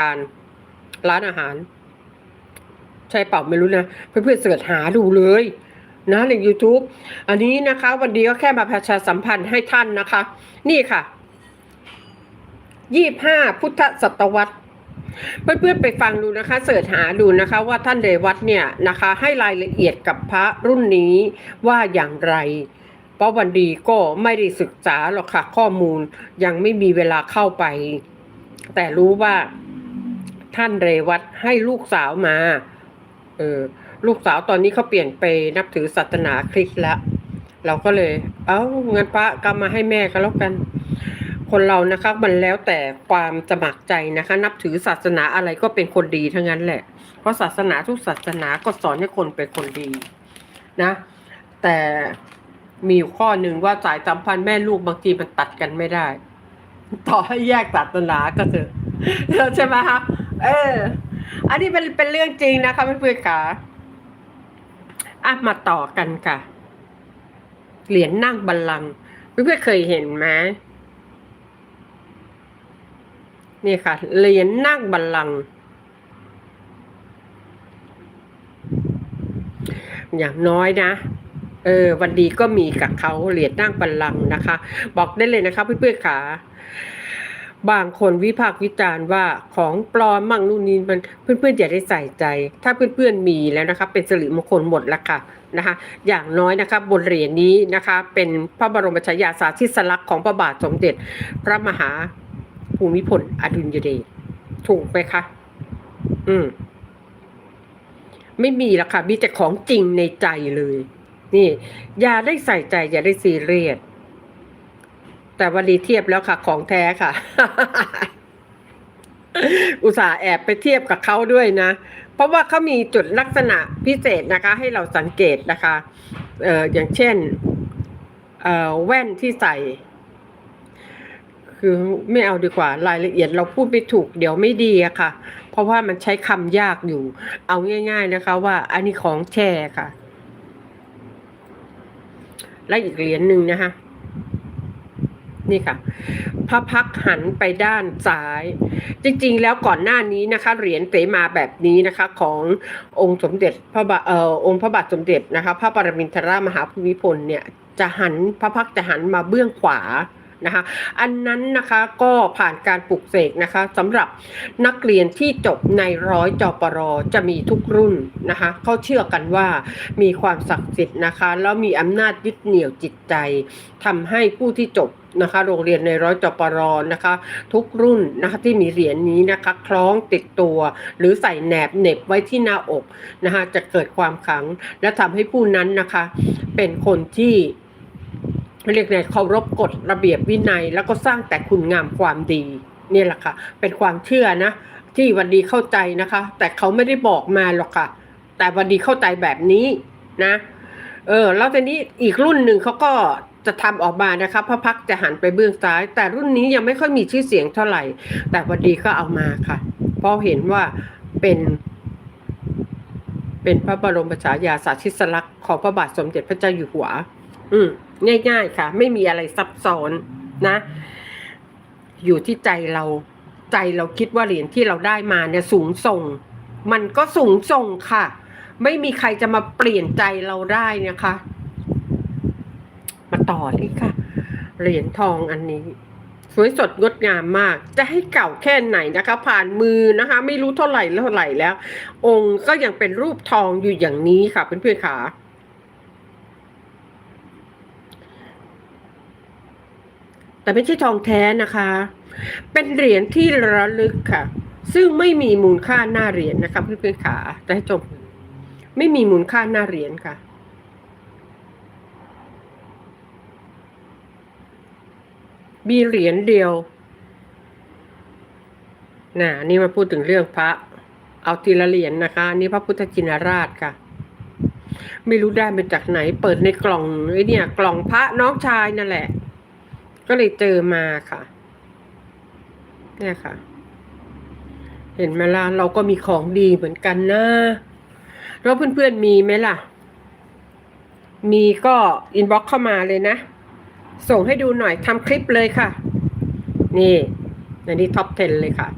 การร้านอาหาร ใช่เปล่าไม่รู้นะ เพื่อนๆเสิร์ชหาดูเลยนะใน YouTube อันนี้นะคะ วันนี้ก็แค่มาประชาสัมพันธ์ให้ท่านนะคะ นี่ค่ะยี่ห้าพุทธศตวรรษเพื่อนๆไปฟังดูนะคะ เสิร์ชหาดูนะคะ ว่าท่านเรวัตเนี่ยนะคะ ให้รายละเอียดกับพระรุ่นนี้ว่าอย่างไร เพราะวันดีก็ไม่ได้ศึกษาหรอกค่ะ ข้อมูลยังไม่มีเวลาเข้าไป แต่รู้ว่า ท่านเรวัตให้ลูกสาวมา เออลูกสาวตอนนี้เขาเปลี่ยนไปนับถือศาสนาคริสต์แล้ว เราก็เลย เอ้าเงินพระก็มาให้แม่ก็แล้วกัน คนเรานะคะมันแล้วแต่ความสมัครใจนะคะ นับถือศาสนาอะไรก็เป็นคนดีทั้งนั้นแหละ เพราะศาสนาทุกศาสนาก็สอนให้คนเป็นคนดีนะ แต่มีอยู่ข้อหนึ่งว่าสายสัมพันธ์แม่ลูกบางทีมันตัดกันไม่ได้ ต่อให้แยกศาสนาก็เถอะใช่ไหมคะ เออ อันนี้เป็นเป็นเรื่องจริงนะคะเพื่อนๆค่ะอะมาต่อกันค่ะ เหรียญนั่งบัลลังก์เพื่อนๆเคยเห็นไหมนี่ค่ะ เหรียญนั่งบัลลังก์อย่างน้อยนะ เออ วันดีก็มีกับเขาเหรียญนั่งบัลลังก์นะคะ บอกได้เลยนะคะเพื่อนๆค่ะ บางคนวิพากษ์วิจารณ์ว่าของปลอมมั่งนู่นนี่มันเพื่อนๆอย่าได้ใส่ใจ ถ้าเพื่อนๆมีแล้วนะคะเป็นสิริมงคลหมดแล้วค่ะนะคะอย่างน้อยนะคะบนเหรียญนี้นะคะเป็นพระบรมฉายาสาธิสลักษณ์ของพระบาทสมเด็จ พระมหาภูมิพลอดุลยเดชถูกไหมคะอืมไม่มีละค่ะมีแต่ของจริงในใจเลย นี่ อย่าได้ใส่ใจ อย่าได้ซีเรียส แต่วันนี้เทียบแล้วค่ะ ของแท้ค่ะ อุตส่าห์แอบไปเทียบกับเขาด้วยนะ เพราะว่าเขามีจุดลักษณะพิเศษนะคะ ให้เราสังเกตนะคะเอออย่างเช่นเอ่อแว่นที่ใส่ คือไม่เอาดีกว่ารายละเอียดเราพูดไม่ถูกเดี๋ยวไม่ดีอะค่ะ เพราะว่ามันใช้คำยากอยู่ เอาง่าย ๆนะคะ ว่า อันนี้ของแช่ค่ะ และอีกเหรียญหนึ่งนะคะ นี่ค่ะ พระพักหันไปด้านซ้าย จริงๆ แล้วก่อนหน้านี้นะคะ เหรียญเสมาแบบนี้นะคะ ขององค์สมเด็จพระบาเอ่อองค์พระบาทสมเด็จนะคะ พระปรมินทรามหาภูมิพลเนี่ยจะหันพระพักจะหันมาเบื้องขวานะคะอันนั้นนะคะก็ผ่านการปลุกเสกนะคะสำหรับนักเรียนที่จบในร้อยจปรจะมีทุกรุ่นนะคะเขาเชื่อกันว่ามีความศักดิ์สิทธิ์นะคะแล้วมีอำนาจยึดเหนี่ยวจิตใจทำให้ผู้ที่จบ นะคะ โรงเรียนในร้อยจปรนะคะ ทุกรุ่นนะคะที่มีเหรียญนี้นะคะ คล้องติดตัว หรือใส่แหนบเหน็บไว้ที่หน้าอกนะคะจะเกิดความขัง และทำให้ผู้นั้นนะคะ เป็นคนที่เรียกไงเคารพกฎระเบียบวินัย แล้วก็สร้างแต่คุณงามความดีนี่แหละค่ะ เป็นความเชื่อนะ ที่วันดีเข้าใจนะคะ แต่เขาไม่ได้บอกมาหรอกค่ะ แต่วันดีเข้าใจแบบนี้นะ เออ แล้วทีนี้อีกรุ่นหนึ่งเขาก็ จะทำออกมานะคะพระพักจะหันไปเบื้องซ้าย แต่รุ่นนี้ยังไม่ค่อยมีชื่อเสียงเท่าไหร่ แต่วันดีก็เอามาค่ะ เพราะเห็นว่าเป็น เป็นพระบรมฉายาสาธิสลักษณ์ของพระบาทสมเด็จพระเจ้าอยู่หัว อืมง่าย ๆ ค่ะ ไม่มีอะไรซับซ้อนนะ อยู่ที่ใจเราใจเราคิดว่าเหรียญที่เราได้มาเนี่ยสูงส่ง มันก็สูงส่งค่ะ ไม่มีใครจะมาเปลี่ยนใจเราได้นะคะ ต่อเลยค่ะ เหรียญทองอันนี้ สวยสดงดงามมาก จะให้เก่าแค่ไหนนะคะ ผ่านมือนะคะ ไม่รู้เท่าไหร่เท่าไหร่แล้ว องค์ก็ยังเป็นรูปทองอยู่อย่างนี้ค่ะเพื่อนๆค่ะแต่ไม่ใช่ทองแท้นะคะ เป็นเหรียญที่ระลึกค่ะ ซึ่งไม่มีมูลค่าหน้าเหรียญนะคะเพื่อนๆขาจะให้จบไม่มีมูลค่าหน้าเหรียญค่ะ มีเหรียญเดียวน่ะนี่มาพูดถึงเรื่องพระ เอาทีละเหรียญนะคะ นี่พระพุทธจินราชค่ะ ไม่รู้ได้มาจากไหน เปิดในกล่องไอ้เนี่ย กล่องพระน้องชายนั่นแหละ ก็เลยเจอมาค่ะ เนี่ยค่ะ เห็นไหมล่ะเราก็มีของดีเหมือนกันนะแล้วเพื่อนๆมีไหมล่ะ มีก็อินบ็อกเข้ามาเลยนะ ส่งให้ดูหน่อยทำคลิปเลยค่ะ นี่อันนี้ท็อป 10 เลยค่ะ